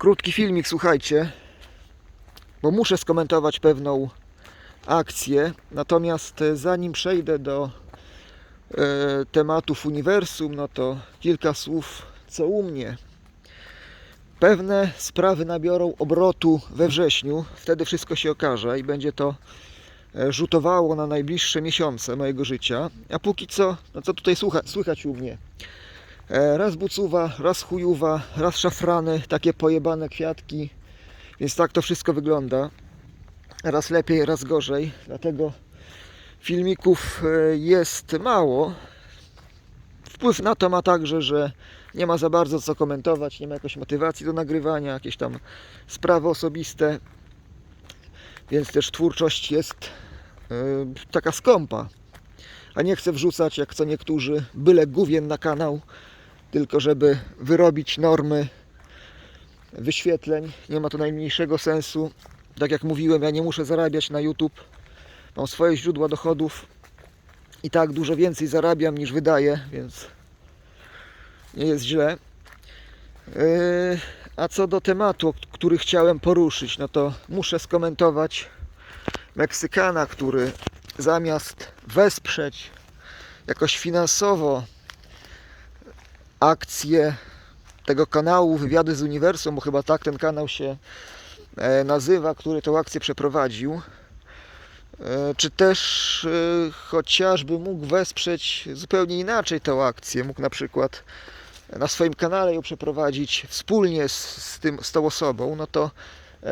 Krótki filmik, słuchajcie, bo muszę skomentować pewną akcję. Natomiast e, zanim przejdę do e, tematów uniwersum, no to kilka słów co u mnie. Pewne sprawy nabiorą obrotu we wrześniu, wtedy wszystko się okaże i będzie to e, rzutowało na najbliższe miesiące mojego życia. A póki co, no co tutaj słucha, słychać u mnie? E, Raz bucuwa, raz chujuwa, raz szafrany, takie pojebane kwiatki. Więc tak to wszystko wygląda. Raz lepiej, raz gorzej. Dlatego filmików e, jest mało. Wpływ na to ma także, że nie ma za bardzo co komentować, nie ma jakiejś motywacji do nagrywania, jakieś tam sprawy osobiste. Więc też twórczość jest e, taka skąpa. A nie chcę wrzucać, jak co niektórzy, byle główien na kanał, tylko żeby wyrobić normy wyświetleń. Nie ma to najmniejszego sensu. Tak jak mówiłem, ja nie muszę zarabiać na YouTube. Mam swoje źródła dochodów i tak dużo więcej zarabiam niż wydaję, więc nie jest źle. Yy, A co do tematu, który chciałem poruszyć, no to muszę skomentować Meksykana, który zamiast wesprzeć jakoś finansowo akcję tego kanału Wywiady z Uniwersum, bo chyba tak ten kanał się e, nazywa, który tą akcję przeprowadził. E, Czy też e, chociażby mógł wesprzeć zupełnie inaczej tę akcję, mógł na przykład na swoim kanale ją przeprowadzić wspólnie z, z, tym, z tą osobą, no to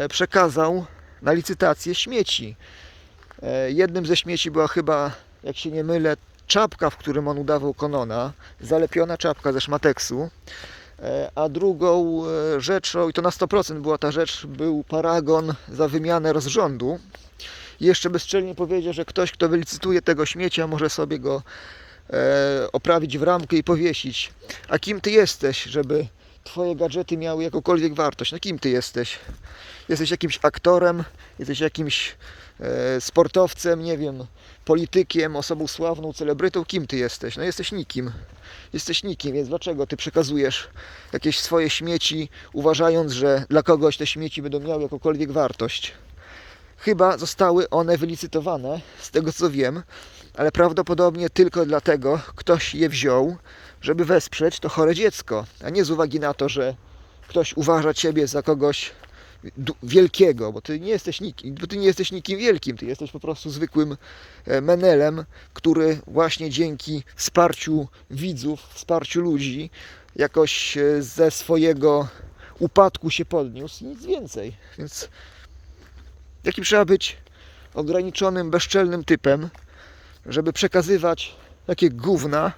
przekazał na licytację śmieci. Jednym ze śmieci była chyba, jak się nie mylę, czapka, w którym on udawał Konona, zalepiona czapka ze szmateksu. E, A drugą e, rzeczą, i to na 100% była ta rzecz, był paragon za wymianę rozrządu. Jeszcze bezczelnie powiedział, że ktoś, kto wylicytuje tego śmiecia, może sobie go e, oprawić w ramkę i powiesić. A kim ty jesteś, żeby twoje gadżety miały jakąkolwiek wartość? No kim ty jesteś? Jesteś jakimś aktorem, jesteś jakimś e, sportowcem, nie wiem, politykiem, osobą sławną, celebrytą. Kim ty jesteś? No jesteś nikim. Jesteś nikim, więc dlaczego ty przekazujesz jakieś swoje śmieci, uważając, że dla kogoś te śmieci będą miały jakąkolwiek wartość? Chyba zostały one wylicytowane, z tego co wiem, ale prawdopodobnie tylko dlatego ktoś je wziął, żeby wesprzeć to chore dziecko, a nie z uwagi na to, że ktoś uważa ciebie za kogoś wielkiego, bo ty nie jesteś nikim, bo ty nie jesteś nikim wielkim, ty jesteś po prostu zwykłym e, menelem, który właśnie dzięki wsparciu widzów, wsparciu ludzi jakoś e, ze swojego upadku się podniósł i nic więcej. Więc jakim trzeba być ograniczonym, bezczelnym typem, żeby przekazywać takie gówna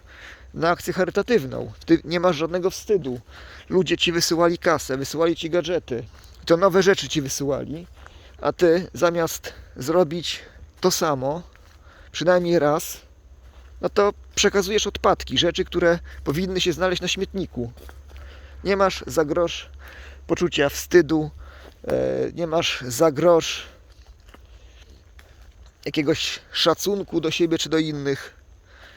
na akcję charytatywną. Ty nie masz żadnego wstydu. Ludzie ci wysyłali kasę, wysyłali ci gadżety. To nowe rzeczy ci wysyłali, a ty zamiast zrobić to samo, przynajmniej raz, no to przekazujesz odpadki, rzeczy, które powinny się znaleźć na śmietniku. Nie masz za grosz poczucia wstydu, e, nie masz za grosz jakiegoś szacunku do siebie czy do innych.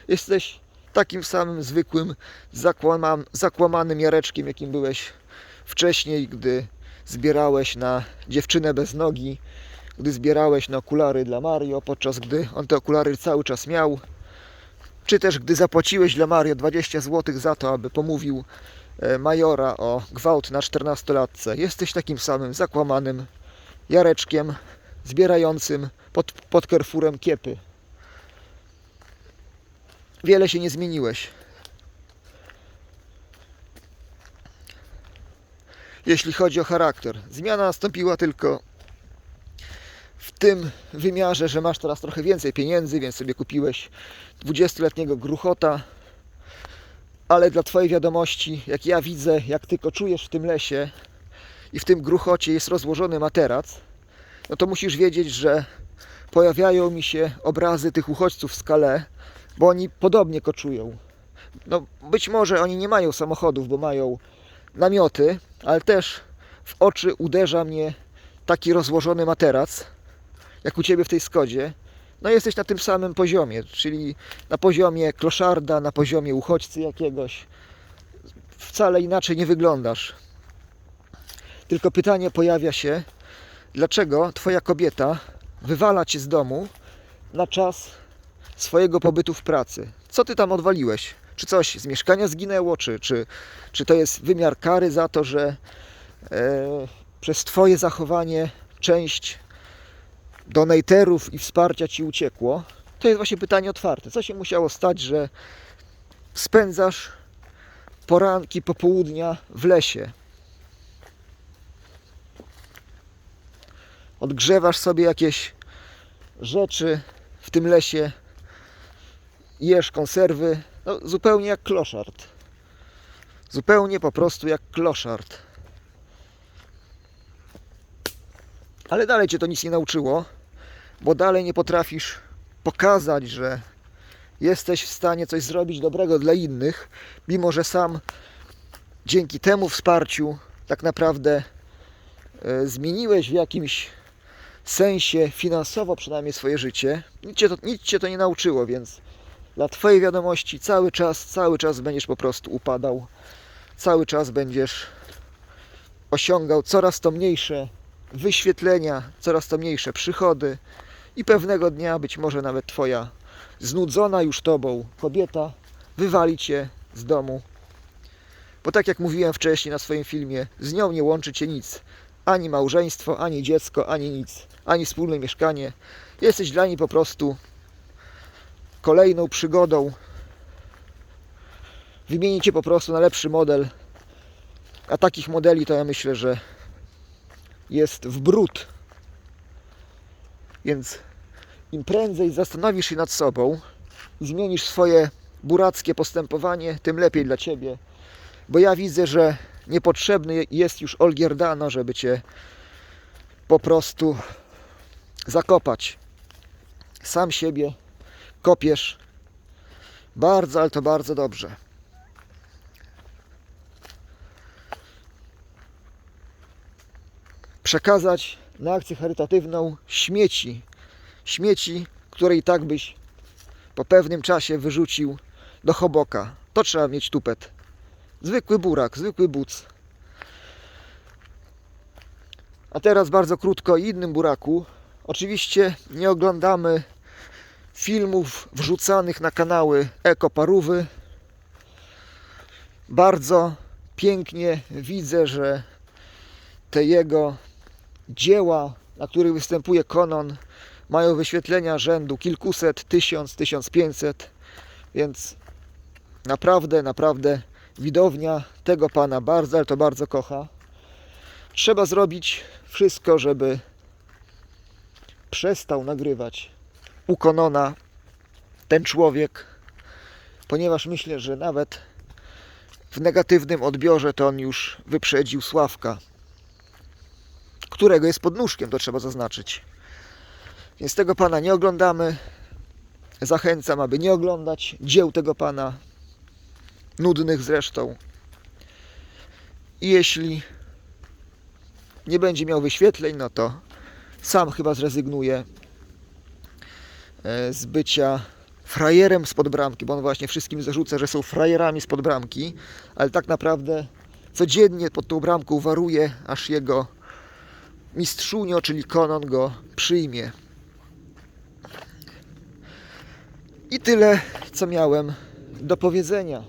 Jesteś takim samym zwykłym, zakłamam, zakłamanym Jareczkiem, jakim byłeś wcześniej, gdy zbierałeś na dziewczynę bez nogi, gdy zbierałeś na okulary dla Mario, podczas gdy on te okulary cały czas miał, czy też gdy zapłaciłeś dla Mario 20 zł za to, aby pomówił e, Majora o gwałt na 14-latce. Jesteś takim samym zakłamanym Jareczkiem, zbierającym pod, pod Carrefourem kiepy. Wiele się nie zmieniłeś. Jeśli chodzi o charakter, zmiana nastąpiła tylko w tym wymiarze, że masz teraz trochę więcej pieniędzy, więc sobie kupiłeś 20-letniego gruchota. Ale dla Twojej wiadomości, jak ja widzę, jak Ty koczujesz w tym lesie i w tym gruchocie jest rozłożony materac, no to musisz wiedzieć, że pojawiają mi się obrazy tych uchodźców w skale, bo oni podobnie koczują. No, być może oni nie mają samochodów, bo mają namioty, ale też w oczy uderza mnie taki rozłożony materac, jak u Ciebie w tej Skodzie. No jesteś na tym samym poziomie, czyli na poziomie kloszarda, na poziomie uchodźcy jakiegoś. Wcale inaczej nie wyglądasz. Tylko pytanie pojawia się, dlaczego twoja kobieta wywala cię z domu na czas swojego pobytu w pracy? Co ty tam odwaliłeś? Czy coś z mieszkania zginęło? Czy, czy, czy to jest wymiar kary za to, że e, przez twoje zachowanie część donaterów i wsparcia ci uciekło? To jest właśnie pytanie otwarte. Co się musiało stać, że spędzasz poranki, popołudnia w lesie? Odgrzewasz sobie jakieś rzeczy w tym lesie, jesz konserwy, no, zupełnie jak kloszard. Zupełnie po prostu jak kloszard. Ale dalej cię to nic nie nauczyło, bo dalej nie potrafisz pokazać, że jesteś w stanie coś zrobić dobrego dla innych, mimo że sam dzięki temu wsparciu tak naprawdę e, zmieniłeś w jakimś sensie finansowo przynajmniej swoje życie. Nic cię, to, nic cię to nie nauczyło, więc dla Twojej wiadomości cały czas, cały czas będziesz po prostu upadał. Cały czas będziesz osiągał coraz to mniejsze wyświetlenia, coraz to mniejsze przychody i pewnego dnia być może nawet Twoja znudzona już Tobą kobieta wywali Cię z domu. Bo tak jak mówiłem wcześniej na swoim filmie, z nią nie łączy Cię nic. Ani małżeństwo, ani dziecko, ani nic. Ani wspólne mieszkanie. Jesteś dla niej po prostu kolejną przygodą. Wymienicie po prostu na lepszy model. A takich modeli to ja myślę, że jest w brud. Więc im prędzej zastanowisz się nad sobą, zmienisz swoje burackie postępowanie, tym lepiej dla ciebie. Bo ja widzę, że niepotrzebny jest już Olgierdano, żeby cię po prostu zakopać. Sam siebie kopiesz bardzo, ale to bardzo dobrze. Przekazać na akcję charytatywną śmieci. Śmieci, które i tak byś po pewnym czasie wyrzucił do choboka. To trzeba mieć tupet. Zwykły burak, zwykły buc. A teraz bardzo krótko o innym buraku. Oczywiście nie oglądamy filmów wrzucanych na kanały Ekoparówy. Bardzo pięknie widzę, że te jego dzieła, na których występuje Konon, mają wyświetlenia rzędu kilkuset, tysiąc, tysiąc pięćset, więc naprawdę, naprawdę widownia tego pana bardzo, ale to bardzo kocha. Trzeba zrobić wszystko, żeby przestał nagrywać u Konona ten człowiek, ponieważ myślę, że nawet w negatywnym odbiorze to on już wyprzedził Sławka, którego jest pod nóżkiem, to trzeba zaznaczyć. Więc tego pana nie oglądamy. Zachęcam, aby nie oglądać dzieł tego pana, nudnych zresztą. I jeśli nie będzie miał wyświetleń, no to sam chyba zrezygnuje z bycia frajerem spod bramki, bo on właśnie wszystkim zarzuca, że są frajerami spod bramki, ale tak naprawdę codziennie pod tą bramką waruje, aż jego mistrzunio, czyli Konon go przyjmie. I tyle, co miałem do powiedzenia.